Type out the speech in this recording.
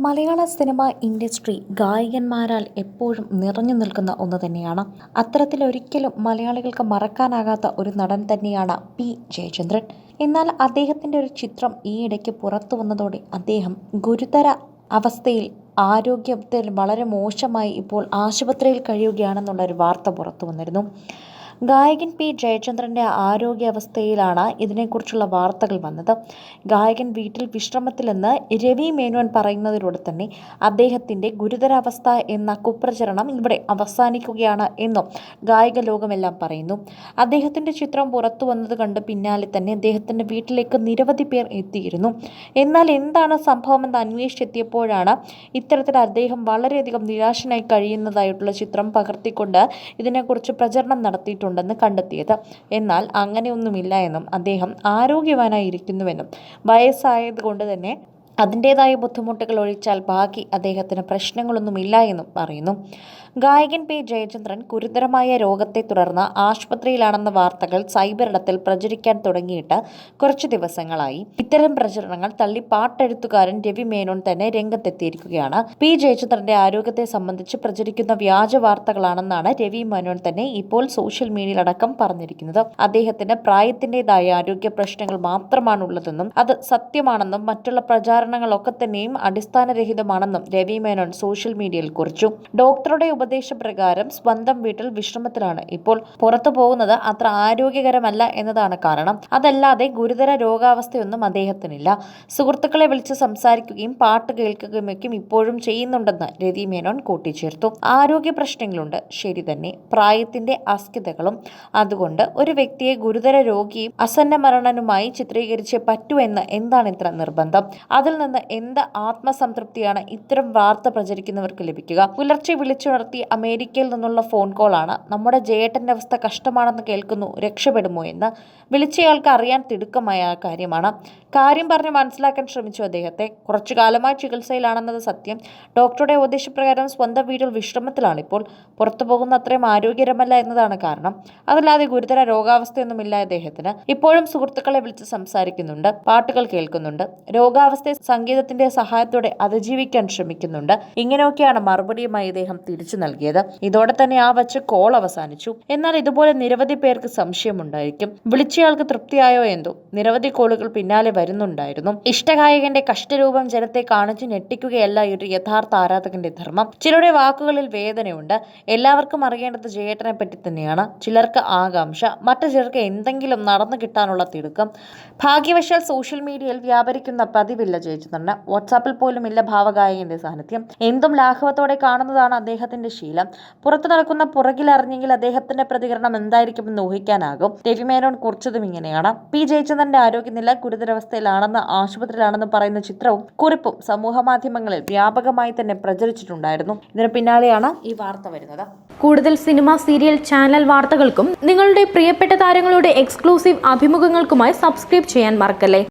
മലയാള cinema industry ഗായകന്മാരാൽ എപ്പോഴും നിറഞ്ഞു നിൽക്കുന്ന ഒന്ന് തന്നെയാണ്. അത്തരത്തിലൊരിക്കലും മലയാളികൾക്ക് മറക്കാനാകാത്ത ഒരു നടൻ തന്നെയാണ് പി. ജയചന്ദ്രൻ. എന്നാൽ അദ്ദേഹത്തിന്റെ ഒരു ചിത്രം ഈയിടയ്ക്ക് പുറത്തു വന്നതോടെ അദ്ദേഹം ഗുരുതര അവസ്ഥയിൽ ആരോഗ്യത്തിൽ വളരെ മോശമായി ഇപ്പോൾ ആശുപത്രിയിൽ കഴിയുകയാണെന്നുള്ളൊരു വാർത്ത പുറത്തു വന്നിരുന്നു. ഗായകൻ പി. ജയചന്ദ്രന്റെ ആരോഗ്യാവസ്ഥയിലാണ് ഇതിനെക്കുറിച്ചുള്ള വാർത്തകൾ വന്നത്. ഗായകൻ വീട്ടിൽ വിശ്രമത്തിലെന്ന് രവി മേനോൻ പറയുന്നതിലൂടെ തന്നെ അദ്ദേഹത്തിന്റെ ഗുരുതരാവസ്ഥ എന്ന കുപ്രചരണം ഇവിടെ അവസാനിക്കുകയാണ് എന്നും ഗായക ലോകമെല്ലാം പറയുന്നു. അദ്ദേഹത്തിന്റെ ചിത്രം പുറത്തു വന്നത് കണ്ട് പിന്നാലെ തന്നെ അദ്ദേഹത്തിന്റെ വീട്ടിലേക്ക് നിരവധി പേർ എത്തിയിരുന്നു. എന്നാൽ എന്താണ് സംഭവമെന്ന് അന്വേഷിച്ചെത്തിയപ്പോഴാണ് ഇത്തരത്തിൽ അദ്ദേഹം വളരെയധികം നിരാശനായി കഴിയുന്നതായിട്ടുള്ള ചിത്രം പകർത്തിക്കൊണ്ട് ഇതിനെക്കുറിച്ച് പ്രചരണം നടത്തിയിട്ടുണ്ട് ഉണ്ടെന്ന് കണ്ടെത്തിയത്. എന്നാൽ അങ്ങനെയൊന്നുമില്ല എന്നും അദ്ദേഹം ആരോഗ്യവാനായിരിക്കുന്നുവെന്നും വയസ്സായതുകൊണ്ട് തന്നെ അതിന്റേതായ ബുദ്ധിമുട്ടുകൾ ഒഴിച്ചാൽ ബാക്കി അദ്ദേഹത്തിന് പ്രശ്നങ്ങളൊന്നുമില്ല എന്നും പറയുന്നു. ഗായകൻ പി. ജയചന്ദ്രൻ ഗുരുതരമായ രോഗത്തെ തുടർന്ന് ആശുപത്രിയിലാണെന്ന വാർത്തകൾ സൈബറിടത്തിൽ പ്രചരിക്കാൻ തുടങ്ങിയിട്ട് കുറച്ചു ദിവസങ്ങളായി. ഇത്തരം പ്രചരണങ്ങൾ തള്ളി പാട്ടെഴുത്തുകാരൻ രവി മേനോൻ തന്നെ രംഗത്തെത്തിയിരിക്കുകയാണ്. പി. ജയചന്ദ്രന്റെ ആരോഗ്യത്തെ സംബന്ധിച്ച് പ്രചരിക്കുന്ന വ്യാജ വാർത്തകളാണെന്നാണ് രവി മേനോൻ തന്നെ ഇപ്പോൾ സോഷ്യൽ മീഡിയയിലടക്കം പറഞ്ഞിരിക്കുന്നത്. അദ്ദേഹത്തിന് പ്രായത്തിന്റെതായ ആരോഗ്യ പ്രശ്നങ്ങൾ മാത്രമാണുള്ളതെന്നും അത് സത്യമാണെന്നും മറ്റുള്ള പ്രചാരണങ്ങളൊക്കെ തന്നെയും അടിസ്ഥാനരഹിതമാണെന്നും രവി മേനോൻ സോഷ്യൽ മീഡിയയിൽ കുറിച്ചു. ഡോക്ടറുടെ ഉപദേശപ്രകാരം സ്വന്തം വീട്ടിൽ വിശ്രമത്തിലാണ്. ഇപ്പോൾ പുറത്തു പോകുന്നത് അത്ര ആരോഗ്യകരമല്ല എന്നതാണ് കാരണം. അതല്ലാതെ ഗുരുതര രോഗാവസ്ഥയൊന്നും അദ്ദേഹത്തിനില്ല. സുഹൃത്തുക്കളെ വിളിച്ച് സംസാരിക്കുകയും പാട്ട് കേൾക്കുകയും ഇപ്പോഴും ചെയ്യുന്നുണ്ടെന്ന് രവി മേനോൻ കൂട്ടിച്ചേർത്തു. ആരോഗ്യ പ്രശ്നങ്ങളുണ്ട്. ശരി തന്നെ. പ്രായത്തിന്റെ അസ്ഥിതകളും. അതുകൊണ്ട് ഒരു വ്യക്തിയെ ഗുരുതര രോഗിയും അസന്ന മരണനുമായി ചിത്രീകരിച്ചേ പറ്റൂ എന്ന് എന്താണ് ഇത്ര നിർബന്ധം? അതിൽ നിന്ന് എന്ത് ആത്മസംതൃപ്തിയാണ് ഇത്തരം വാർത്ത പ്രചരിക്കുന്നവർക്ക് ലഭിക്കുക? പുലർച്ചെ വിളിച്ചുണർത്തി അമേരിക്കയിൽ നിന്നുള്ള ഫോൺ കോളാണ്. നമ്മുടെ ജയേട്ടന്റെ അവസ്ഥ കഷ്ടമാണെന്ന് കേൾക്കുന്നു രക്ഷപ്പെടുമോ എന്ന്. വിളിച്ചയാൾക്ക് അറിയാൻ തിടുക്കമായ കാര്യമാണ്. കാര്യം പറഞ്ഞ് മനസ്സിലാക്കാൻ ശ്രമിച്ചു അദ്ദേഹത്തെ. കുറച്ചു കാലമായി ചികിത്സയിലാണെന്നത് സത്യം. ഡോക്ടറുടെ ഉപദേശപ്രകാരം സ്വന്തം വീട്ടിൽ വിശ്രമത്തിലാണ് ഇപ്പോൾ പുറത്തു പോകുന്ന അത്രയും ആരോഗ്യകരമല്ല എന്നതാണ് കാരണം. അതല്ലാതെ ഗുരുതര രോഗാവസ്ഥയൊന്നുമില്ല അദ്ദേഹത്തിന്. ഇപ്പോഴും സുഹൃത്തുക്കളെ വിളിച്ച് സംസാരിക്കുന്നുണ്ട് പാട്ടുകൾ കേൾക്കുന്നുണ്ട്. രോഗാവസ്ഥയെ സംഗീതത്തിന്റെ സഹായത്തോടെ അതിജീവിക്കാൻ ശ്രമിക്കുന്നുണ്ട്. ഇങ്ങനെയൊക്കെയാണ് മറുപടിയുമായി ഇദ്ദേഹം തിരിച്ചു നൽകിയത്. ഇതോടെ തന്നെ ആ വച്ച് കോൾ അവസാനിച്ചു. എന്നാൽ ഇതുപോലെ നിരവധി പേർക്ക് സംശയമുണ്ടായിരിക്കും. വിളിച്ചയാൾക്ക് തൃപ്തിയായോ എന്തോ? നിരവധി കോളുകൾ പിന്നാലെ വരുന്നുണ്ടായിരുന്നു. ഇഷ്ടഗായകന്റെ കഷ്ടരൂപം ജനത്തെ കാണിച്ചു ഞെട്ടിക്കുകയല്ല ഒരു യഥാർത്ഥ ആരാധകന്റെ ധർമ്മം. ചിലരുടെ വാക്കുകളിൽ വേദനയുണ്ട്. എല്ലാവർക്കും അറിയേണ്ടത് ജയേട്ടനെ പറ്റി തന്നെയാണ്. ചിലർക്ക് ആകാംക്ഷ മറ്റു ചിലർക്ക് എന്തെങ്കിലും നടന്നു കിട്ടാനുള്ള തിടുക്കം. ഭാഗ്യവശാൽ സോഷ്യൽ മീഡിയയിൽ വ്യാപരിക്കുന്ന പതിവില്ല ജയിച്ചതന്നെ വാട്സാപ്പിൽ പോലും ഇല്ല ഭാവഗായകന്റെ സാന്നിധ്യം. എന്തും ലാഘവത്തോടെ കാണുന്നതാണ് അദ്ദേഹത്തിന്റെ ശീലം. പുറത്തു നടക്കുന്ന പുറകിലറിഞ്ഞെങ്കിൽ അദ്ദേഹത്തിന്റെ പ്രതികരണം എന്തായിരിക്കുമെന്ന് ഊഹിക്കാനാകും. രവി മേനോൻ കുറിച്ചതും ഇങ്ങനെയാണ്. പി ജയചന്ദ്രന്റെ ആരോഗ്യനില ഗുരുതരാവസ്ഥയിലാണെന്ന് ആശുപത്രിയിലാണെന്ന് പറയുന്ന ചിത്രവും കുറിപ്പും സമൂഹ മാധ്യമങ്ങളിൽ വ്യാപകമായി തന്നെ പ്രചരിച്ചിട്ടുണ്ടായിരുന്നു. ഇതിന് പിന്നാലെയാണ് ഈ വാർത്ത വരുന്നത്. കൂടുതൽ സിനിമ സീരിയൽ ചാനൽ വാർത്തകൾക്കും നിങ്ങളുടെ പ്രിയപ്പെട്ട താരങ്ങളുടെ എക്സ്ക്ലൂസീവ് അഭിമുഖങ്ങൾക്കുമായി സബ്സ്ക്രൈബ് ചെയ്യാൻ മറക്കല്ലേ?